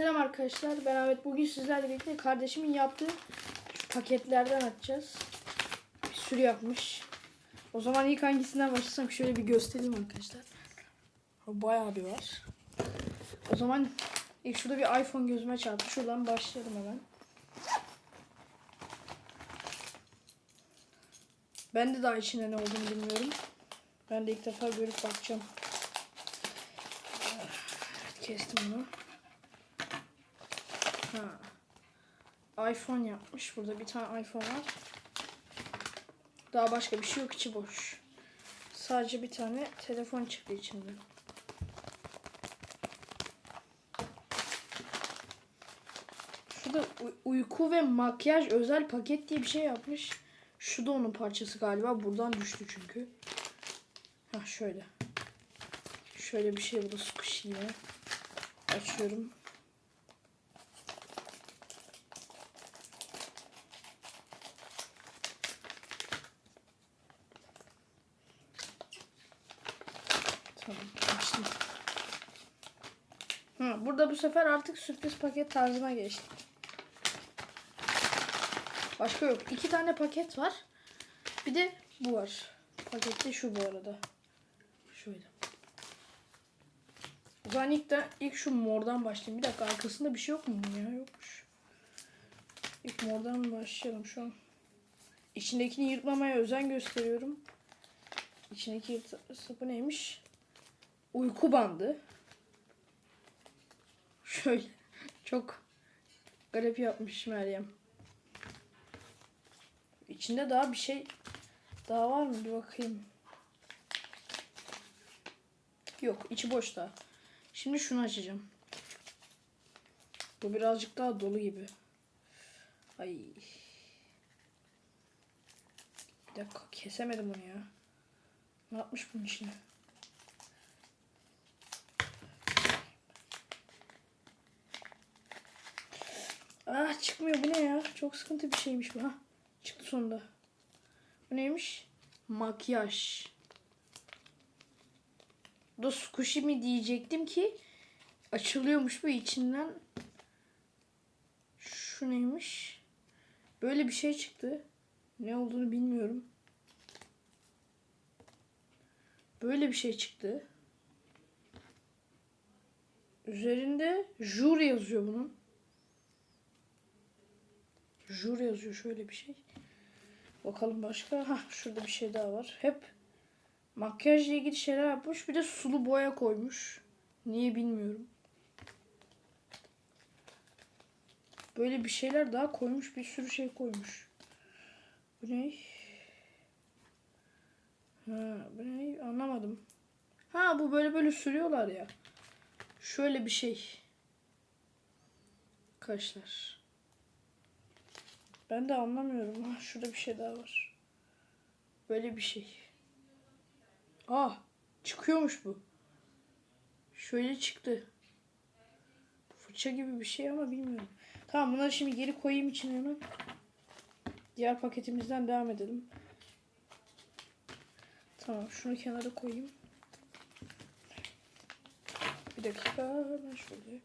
Selam arkadaşlar. Ben Ahmet. Bugün sizlerle birlikte kardeşimin yaptığı paketlerden açacağız. Bir sürü yapmış. O zaman ilk hangisinden başlasam şöyle bir göstereyim arkadaşlar. Bayağı bir var. O zaman ilk şurada bir iPhone gözüme çarptı. Şuradan başlayalım hemen. Ben de daha içinde ne olduğunu bilmiyorum. Ben de ilk defa görüp bakacağım. Kestim bunu. Ha. iPhone yapmış. Burada bir tane iPhone var. Daha başka bir şey yok. içi boş. Sadece bir tane telefon çıktı içinde. Şurada uy- uyku ve makyaj özel paket diye bir şey yapmış. Şu da onun parçası galiba. Buradan düştü çünkü. Ha şöyle. Şöyle bir şey bu da squishy yine. Açıyorum. Tamam açtım. Hı, burada bu sefer artık sürpriz paket tarzına geçtik. Başka yok. İki tane paket var. Bir de bu var. Pakette şu bu arada. O zaman ilk, de, ilk şu mordan başlayayım. Bir dakika arkasında bir şey yok mu ya? Yokmuş. İlk mordan başlayalım şu an. İçindekini yırtmamaya özen gösteriyorum. İçindeki yırt- sapı neymiş? Uyku bandı. Şöyle. Çok garip yapmış Meryem. İçinde daha bir şey daha var mı? Bir bakayım. Yok içi boş daha. Şimdi şunu açacağım. Bu birazcık daha dolu gibi. Ay. Bir dakika kesemedim onu ya. Ne yapmış bunun içine? Ah çıkmıyor bu ne ya? Çok sıkıntı bir şeymiş bu ha. Çıktı sonunda. Bu neymiş? Makyaj. Da squishy mi diyecektim ki açılıyormuş bu içinden. Şu neymiş? Böyle bir şey çıktı. Ne olduğunu bilmiyorum. Böyle bir şey çıktı. Üzerinde Jur yazıyor bunun. Jur yazıyor şöyle bir şey. Bakalım başka. Ha şurada bir şey daha var. Hep makyajla ilgili şeyler yapmış. Bir de sulu boya koymuş. Niye bilmiyorum. Böyle bir şeyler daha koymuş. Bir sürü şey koymuş. Bu ne? Ha, bu ne? Anlamadım. Ha bu böyle böyle sürüyorlar ya. Şöyle bir şey. Arkadaşlar. Ben de anlamıyorum. Ha, şurada bir şey daha var. Böyle bir şey. Ah çıkıyormuş bu. Şöyle çıktı. Fırça gibi bir şey ama bilmiyorum. Tamam bunları şimdi geri koyayım içine. Diğer paketimizden devam edelim. Tamam şunu kenara koyayım. Bir dakika ben şöyle.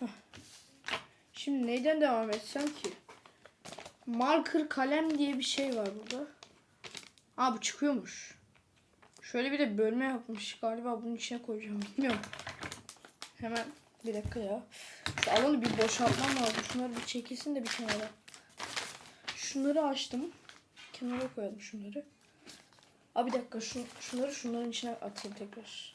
Hah. Şimdi neyden devam etsem ki? Marker kalem diye bir şey var burada. Aa bu çıkıyormuş. Şöyle bir de bölme yapmış. Galiba bunun içine koyacağım. Bilmiyorum. Hemen bir dakika ya. Şu alanı bir boşaltmam lazım. Şunları bir çekilsin de bir kenara. Şunları açtım. Kenara koyalım şunları. Aa bir dakika şu, şunları şunların içine atayım tekrar.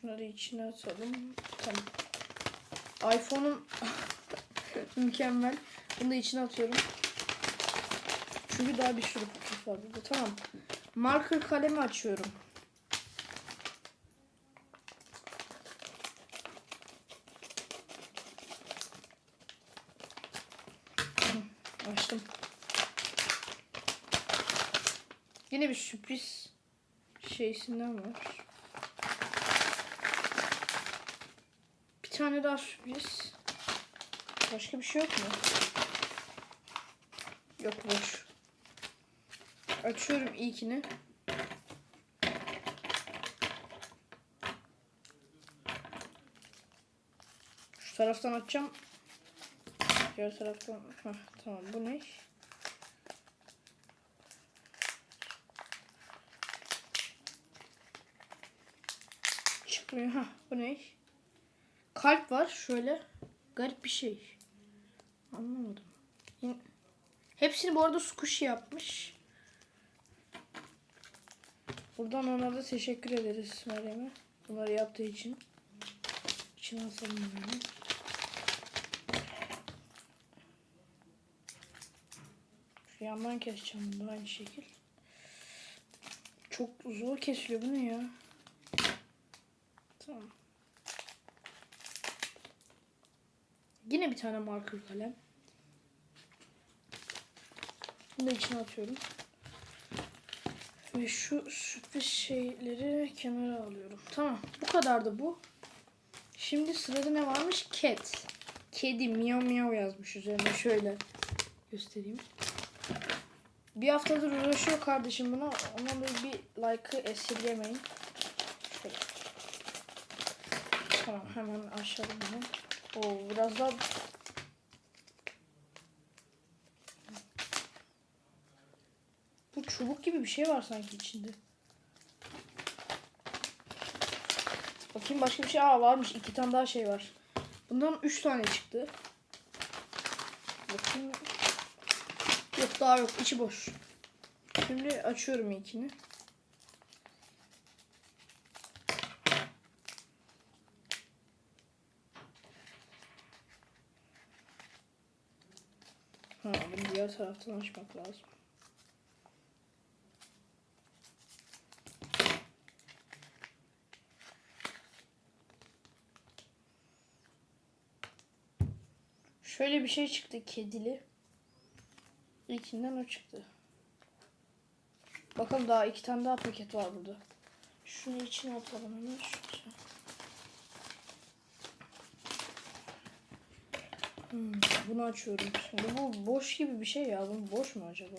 Şunları içine atalım. Tamam. iPhone'um mükemmel. Bunu da içine atıyorum. Çünkü daha bir sürü paket var burada. Tamam. Marker kalemi açıyorum. Açtım. Yine bir sürpriz şeysinden var. Bir tane daha sürpriz. Başka bir şey yok mu? Yok boş. Açıyorum ilkini. Şu taraftan açacağım. Diğer taraftan. Heh, tamam bu ne? Çıkmıyor. Ha bu ne? Kalp var şöyle. Garip bir şey. Anlamadım. Hepsini bu arada squishy yapmış. Buradan ona da teşekkür ederiz Meryem'e. Bunları yaptığı için. İçine asalım yani. Şu yandan keseceğim bunu aynı şekil. Çok zor kesiliyor bu ne ya? Tamam. Yine bir tane marker kalem. Bunu da içine atıyorum. Ve şu sürpriz şeyleri kenara alıyorum. Tamam. Bu kadar da bu. Şimdi sırada ne varmış? Cat. Kedi miyav miyav yazmış üzerine. Şöyle göstereyim. Bir haftadır uğraşıyor kardeşim buna. Ona da bir like'ı esirgemeyin. Şöyle. Tamam hemen aşağıda bunu. Oo biraz daha Bu çubuk gibi bir şey var sanki içinde. Bakayım başka bir şey. Aa varmış. iki tane daha şey var. Bundan üç tane çıktı. Bakayım. Yok daha yok. içi boş. Şimdi açıyorum ilkini. Ha, bunu diğer taraftan açmak lazım. Şöyle bir şey çıktı kedili. İlkinden o çıktı. Bakalım daha iki tane daha paket var burada. Şunu içine atalım hemen. Hmm, bunu açıyorum. Şimdi bu boş gibi bir şey ya. Bu boş mu acaba?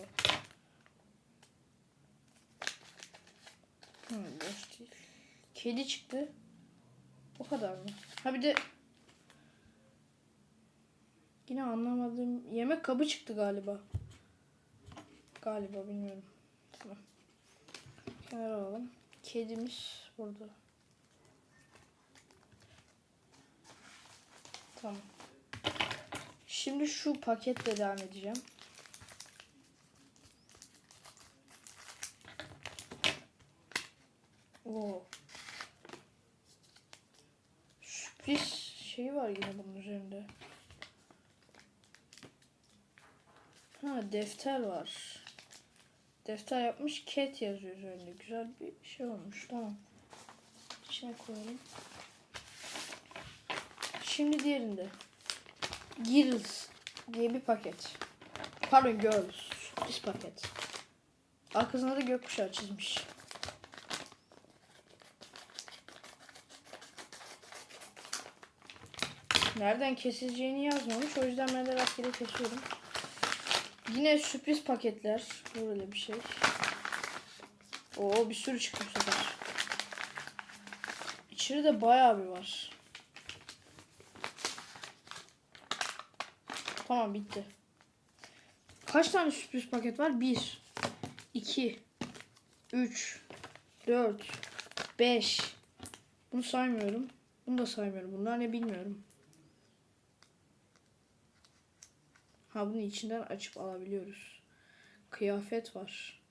Hmm, boş değil. Kedi çıktı. O kadar mı? Ha bir de Yine anlamadığım yemek kabı çıktı galiba. Galiba bilmiyorum. Tamam. Kenara alalım. Kedimiz burada. Tamam. Şimdi şu paketle devam edeceğim. Oo. Sürpriz şey var yine bunun üzerinde. Ha defter var. Defter yapmış. Cat yazıyor üzerinde. Güzel bir şey olmuş. Tamam. İçine koyalım. Şimdi diğerinde. Girls diye bir paket. Pardon Girls. Sürpriz paket. Arkasında da gökkuşağı çizmiş. Nereden kesileceğini yazmamış. O yüzden ben de rastgele kesiyorum. Yine sürpriz paketler. Böyle bir şey. Oo bir sürü çıktı bu sefer. İçeride bayağı bir var. Tamam bitti. Kaç tane sürpriz paket var? 1 2 3 4 5 Bunu saymıyorum. Bunu da saymıyorum. Bunlar ne bilmiyorum. Ha bunu içinden açıp alabiliyoruz. Kıyafet var.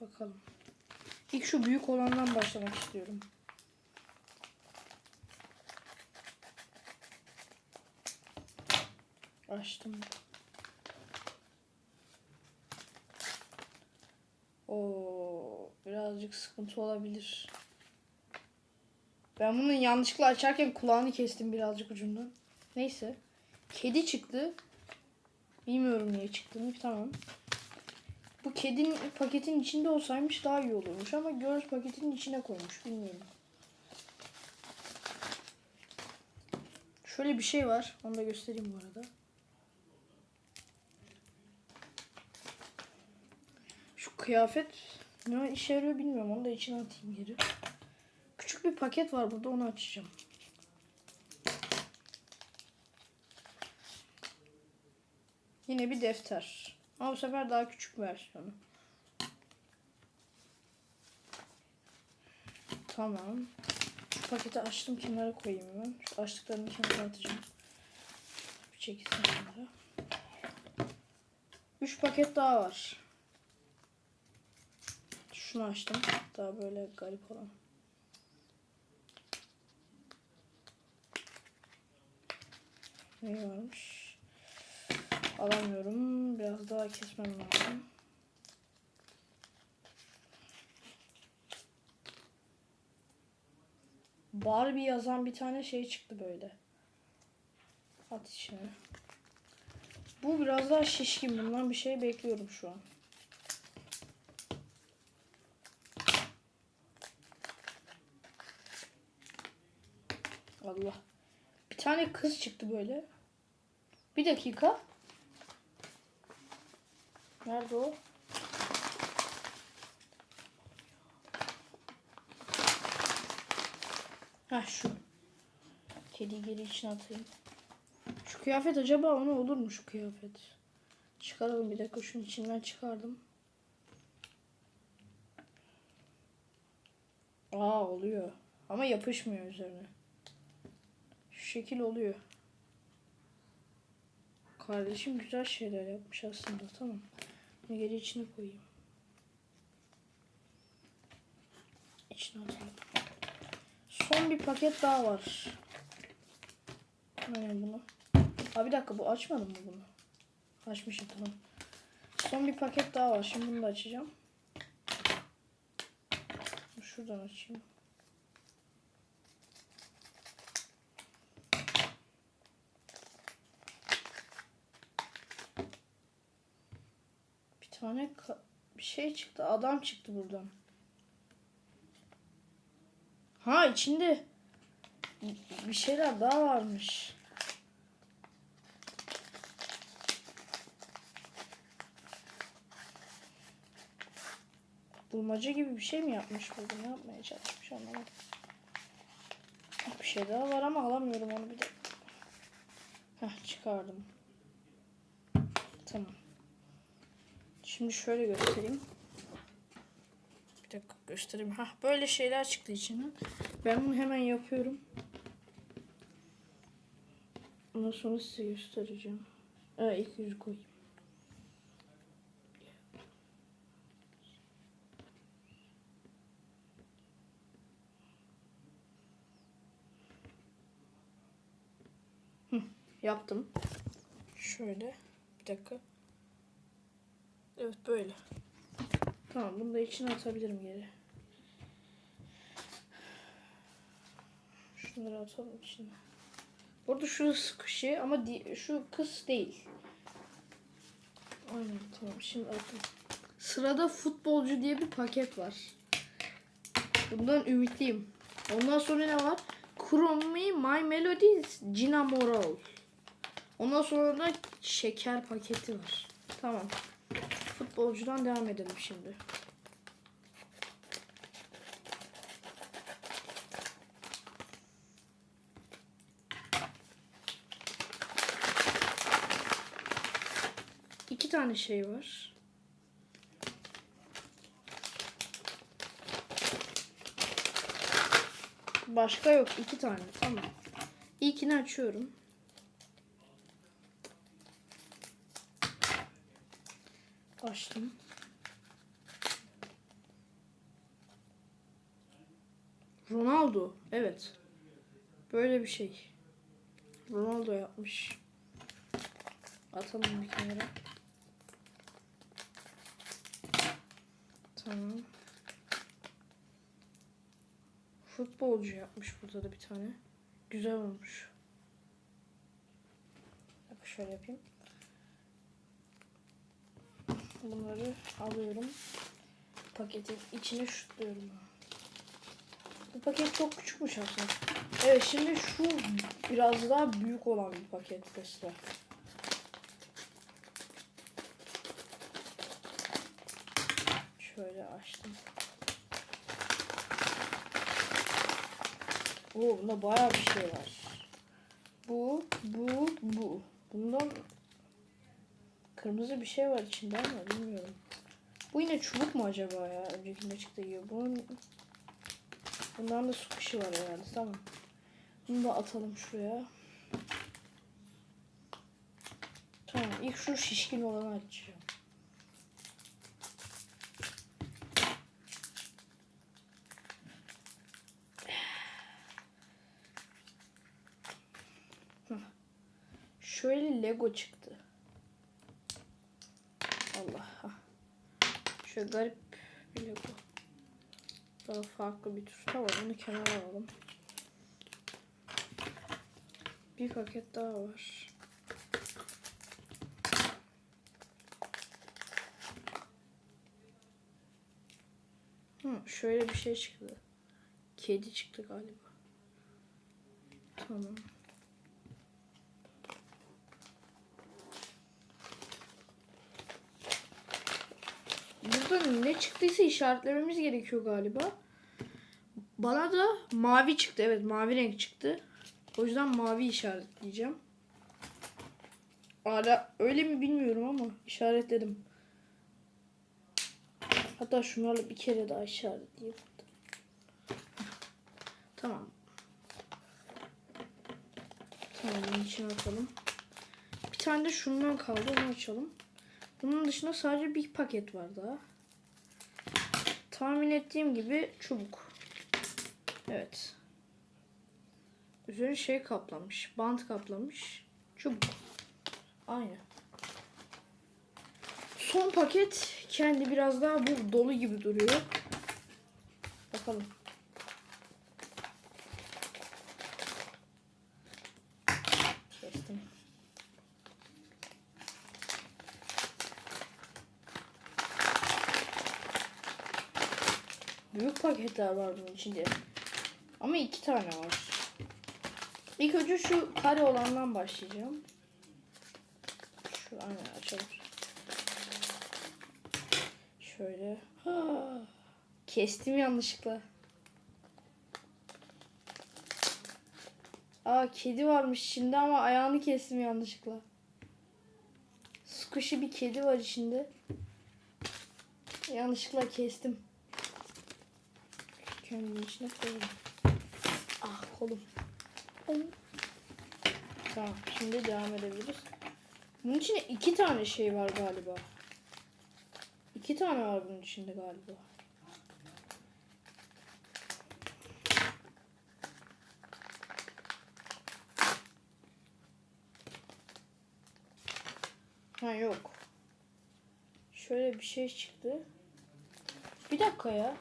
Bakalım. İlk şu büyük olandan başlamak istiyorum. Açtım. Oo, birazcık sıkıntı olabilir. Ben bunu yanlışlıkla açarken kulağını kestim birazcık ucundan. Neyse. Kedi çıktı. Bilmiyorum niye çıktığını. Tamam. Bu kedinin paketin içinde olsaymış daha iyi olurmuş ama göz paketin içine koymuş. Bilmiyorum. Şöyle bir şey var. Onu da göstereyim bu arada. Şu kıyafet ne işe yarıyor bilmiyorum. Onu da içine atayım geri. Küçük bir paket var burada onu açacağım. Yine bir defter. Ama bu sefer daha küçük versiyonu. Tamam. Şu paketi açtım kenara koyayım hemen. Şu açtıklarını kenara atacağım. Bir çekilsin kenara. 3 paket daha var. Şunu açtım. Daha böyle garip olan. Ne varmış? Alamıyorum. Biraz daha kesmem lazım. Barbie yazan bir tane şey çıktı böyle. At içine. Bu biraz daha şişkin. Bundan bir şey bekliyorum şu an. Allah. Bir tane kız çıktı böyle. Bir dakika. Nerede o? Ha şu. Kediyi geri içine atayım. Şu kıyafet acaba ona olur mu şu kıyafet? Çıkaralım bir dakika şunun içinden çıkardım. Aa oluyor. Ama yapışmıyor üzerine. Şekil oluyor. Kardeşim güzel şeyler yapmış aslında. Tamam. Bunu geri içine koyayım. İçine atalım. Son bir paket daha var. Aynen bunu. Aa bir dakika bu açmadım mı bunu? Açmışım tamam. Son bir paket daha var. Şimdi bunu da açacağım. Şuradan açayım. Tane bir şey çıktı. Adam çıktı buradan. Ha içinde bir şeyler daha varmış. Bulmaca gibi bir şey mi yapmış burada? Ne yapmaya çalışmış anlamadım. Bir şey daha var ama alamıyorum onu bir de. Heh çıkardım. Tamam. Şimdi şöyle göstereyim. Bir dakika göstereyim. Hah böyle şeyler çıktı içinden. Ben bunu hemen yapıyorum. Ondan sonra size göstereceğim. Ee, ilk yüzü koyayım. Yaptım. Şöyle. Bir dakika. Evet böyle. Tamam bunu da içine atabilirim geri. Şunları atalım içine. Burada şu sıkışı ama şu kız değil. Aynen tamam şimdi attım. Sırada futbolcu diye bir paket var. Bundan ümitliyim. Ondan sonra ne var? Chromie My Melodies Gina Moral. Ondan sonra da şeker paketi var. Tamam. Futbolcudan devam edelim şimdi. İki tane şey var. Başka yok. iki tane. Tamam. İlkini açıyorum. Açtım. Ronaldo. Evet. Böyle bir şey. Ronaldo yapmış. Atalım bir kenara. Tamam. Futbolcu yapmış burada da bir tane. Güzel olmuş. Bak şöyle yapayım. Bunları alıyorum. Paketin içine şutluyorum. Bu paket çok küçükmüş aslında. Evet şimdi şu biraz daha büyük olan bir pakette sıra. Şöyle açtım. Oo bunda bayağı bir şey var. Bu, bu, bu. Bundan kırmızı bir şey var içinde ama bilmiyorum. Bu yine çubuk mu acaba ya? Öncekinde çıktığı gibi. Bunun bundan da su kışı var herhalde. Tamam. Bunu da atalım şuraya. Tamam. ilk şu şişkin olanı açacağım. Şöyle Lego çıktı. Hah. Şöyle garip bir Lego. Daha farklı bir tür. Tamam bunu kenara alalım. Bir paket daha var. Hı, şöyle bir şey çıktı. Kedi çıktı galiba. Tamam. Burada ne çıktıysa işaretlememiz gerekiyor galiba. Bana da mavi çıktı. Evet mavi renk çıktı. O yüzden mavi işaretleyeceğim. Hala öyle mi bilmiyorum ama işaretledim. Hatta şunlarla bir kere daha işaretleyeyim. Tamam. Tamam bunun içine atalım. Bir tane de şundan kaldı onu açalım. Bunun dışında sadece bir paket var daha. Tahmin ettiğim gibi çubuk. Evet. Üzerine şey kaplamış. Bant kaplamış. Çubuk. Aynı. Son paket kendi biraz daha bu dolu gibi duruyor. Bakalım. Kestim. Paketler var bunun içinde. Ama iki tane var. İlk önce şu kare olandan başlayacağım. Şu aynen açalım. Şöyle. Ha, Kestim yanlışlıkla. Aa kedi varmış içinde ama ayağını kestim yanlışlıkla. Squishy bir kedi var içinde. Yanlışlıkla kestim. Kendim içine koydum. Ah kolum. Kolum. Tamam şimdi devam edebiliriz. Bunun içinde iki tane şey var galiba. İki tane var bunun içinde galiba. Ha yok. Şöyle bir şey çıktı. Bir dakika ya.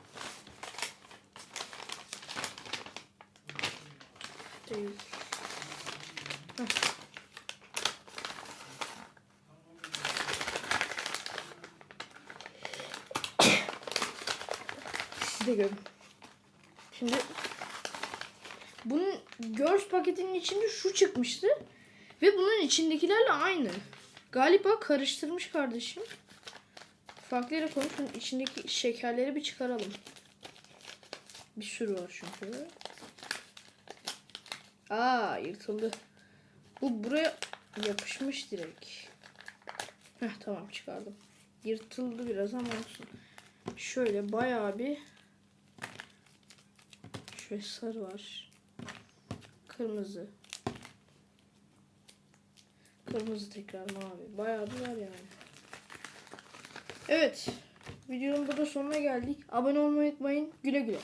Değil. Siz de görün. Şimdi bunun Girls paketinin içinde şu çıkmıştı. Ve bunun içindekilerle aynı. Galiba karıştırmış kardeşim. Farklı yere koymuş. Bunun içindeki şekerleri bir çıkaralım. Bir sürü var çünkü. Aa yırtıldı. Bu buraya yapışmış direkt. Heh tamam çıkardım. Yırtıldı biraz ama olsun. Şöyle bayağı bir şöyle sarı var. Kırmızı. Kırmızı tekrar mavi. Bayağı bir var yani. Evet. Videonun burada sonuna geldik. Abone olmayı unutmayın. Güle güle.